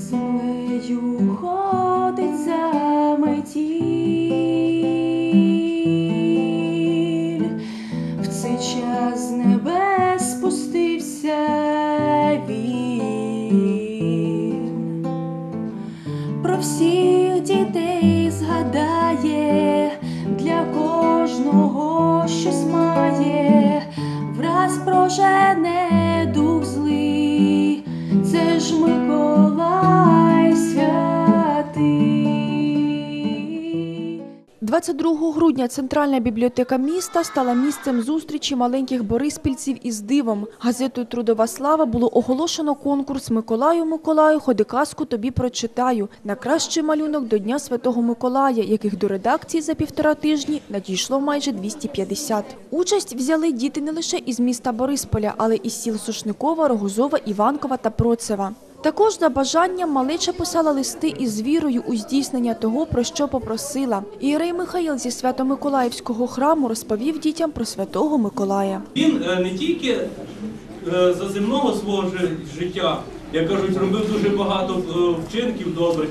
землею ходить за метіль, в цей час з 22 грудня Центральна бібліотека міста стала місцем зустрічі маленьких бориспільців із дивом. Газетою Трудова слава було оголошено конкурс Миколаю Миколаю, ходи казку тобі прочитаю на кращий малюнок до Дня Святого Миколая, яких до редакції за півтора тижні надійшло майже 250. Участь взяли діти не лише із міста Борисполя, але і з сіл Сушникова, Рогозова, Іванкова та Процева. Також за бажанням малеча писала листи із вірою у здійснення того, про що попросила. Ієрей Михаїл зі Свято-Миколаївського храму розповів дітям про святого Миколая. Він е, не тільки е, за земного свого життя, як кажуть, робив дуже багато е, вчинків добрих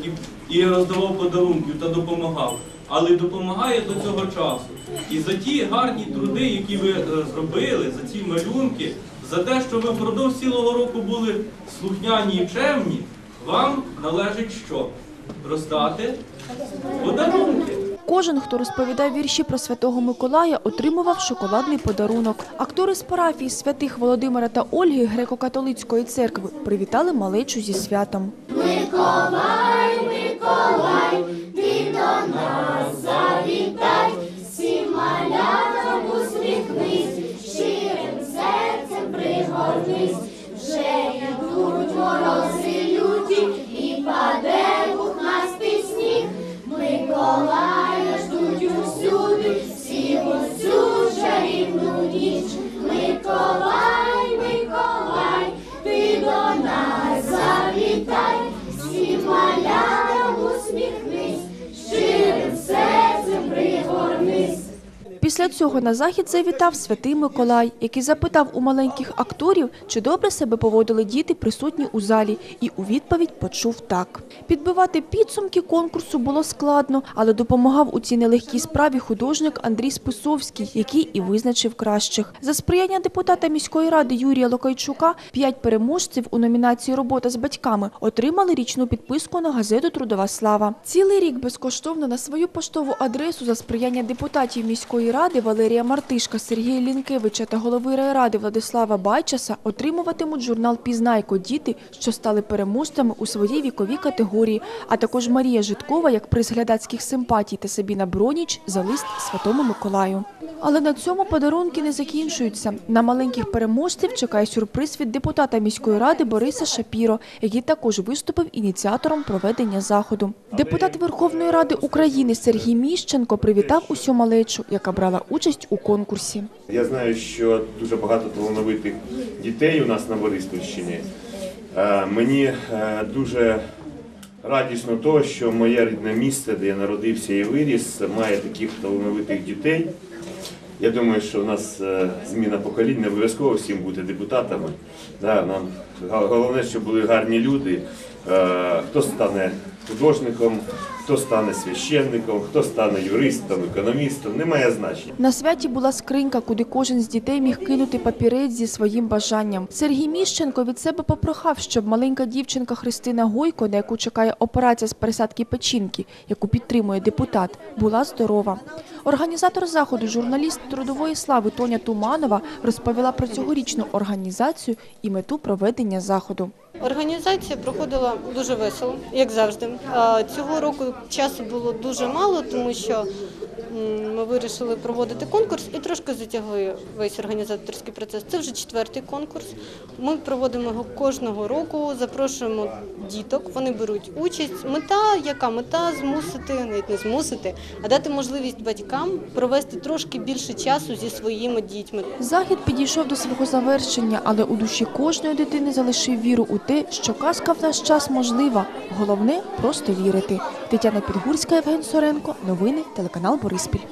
і, роздавав подарунків та допомагав, але допомагає до цього часу. І за ті гарні труди, які ви зробили, за ці малюнки, за те, що ви впродовж цілого року були слухняні і чемні, вам належить що? Роздати подарунки. Кожен, хто розповідав вірші про святого Миколая, отримував шоколадний подарунок. Актори з парафії святих Володимира та Ольги греко-католицької церкви привітали малечу зі святом. Миколай, Миколай, Після цього на захід завітав святий Миколай, який запитав у маленьких акторів, чи добре себе поводили діти, присутні у залі, і у відповідь почув так. Підбивати підсумки конкурсу було складно, але допомагав у цій нелегкій справі художник Андрій Списовський, який і визначив кращих. За сприяння депутата міської ради Юрія Локайчука п'ять переможців у номінації Робота з батьками отримали річну підписку на газету Трудова слава. Цілий рік безкоштовно на свою поштову адресу за сприяння депутатів міської ради Валерія Мартишка, Сергія Лінкевича та голови райради Владислава Байчаса отримуватимуть журнал Пізнайко діти, що стали переможцями у своїй віковій категорії, а також Марія Житкова як приз глядацьких симпатій та Сабіна Броніч за лист Святому Миколаю. Але на цьому подарунки не закінчуються. На маленьких переможців чекає сюрприз від депутата міської ради Бориса Шапіро, який також виступив ініціатором проведення заходу. Депутат Верховної Ради України Сергій Міщенко привітав усю малечу, яка брала участь у конкурсі. Я знаю, що дуже багато талановитих дітей у нас на Бориспільщині. Е, Мені е, дуже радісно то, що моє рідне місце, де я народився і виріс, має таких талановитих дітей. Я думаю, що в нас е, зміна поколінь не обов'язково всім бути депутатами. Нам головне, щоб були гарні люди. Е, Хто стане художником, хто стане священником, хто стане юристом, економістом, немає значення. На святі була скринька, куди кожен з дітей міг кинути папірець зі своїм бажанням. Сергій Міщенко від себе попрохав, щоб маленька дівчинка Христина Гойко, на яку чекає операція з пересадки печінки, яку підтримує депутат, була здорова. Організатор заходу, журналіст трудової слави Тоня Туманова, розповіла про цьогорічну організацію і мету проведення заходу. Організація проходила дуже весело, як завжди. Цього року часу було дуже мало, тому що ми вирішили проводити конкурс і трошки затягли весь організаторський процес. Це вже четвертий конкурс. Ми проводимо його кожного року, запрошуємо діток, вони беруть участь. Мета, яка мета змусити, навіть не змусити, а дати можливість батькам провести трошки більше часу зі своїми дітьми. Захід підійшов до свого завершення, але у душі кожної дитини залишив віру у те, що казка в наш час можлива. Головне просто вірити. Тетяна Підгурська, Євген Соренко. Новини телеканал Бориспіль.